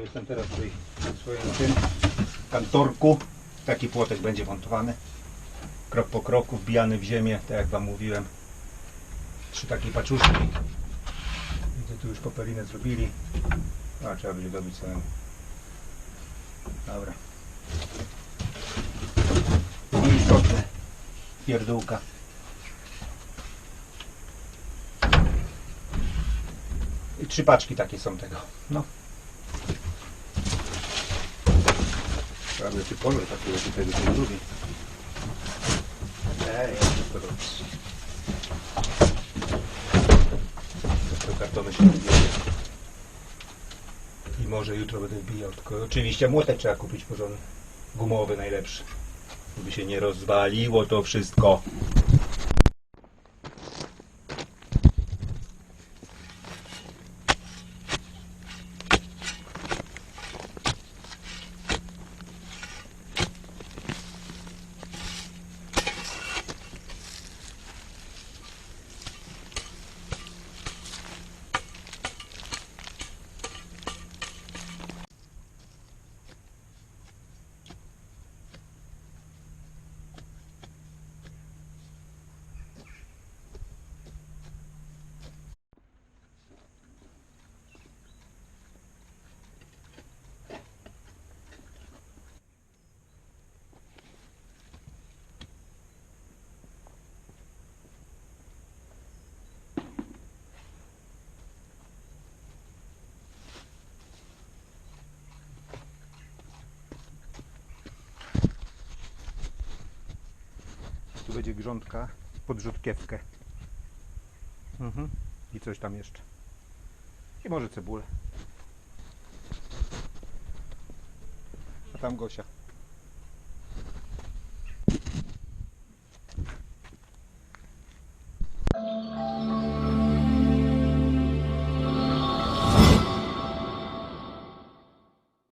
jestem teraz w swoim tym kantorku. Taki płotek będzie montowany. Krok po kroku, wbijany w ziemię, tak jak Wam mówiłem. Trzy takie paczuszki. Widzę, tu już popelinę zrobili. A, trzeba będzie dobić samemu. Dobra. Nieistotne. Pierdółka. I trzy paczki takie są tego. No. Trzeba by czy kolor taki, że tutaj się nie lubi. Ej, ja wszystko dobrze. To kartony się wybierze. I może jutro będę wbijał, tylko oczywiście młotek trzeba kupić porządny. Gumowy najlepszy. Żeby się nie rozwaliło to wszystko. Tu będzie grządka pod rzutkiewkę. Mhm. I coś tam jeszcze. I może cebulę. A tam Gosia.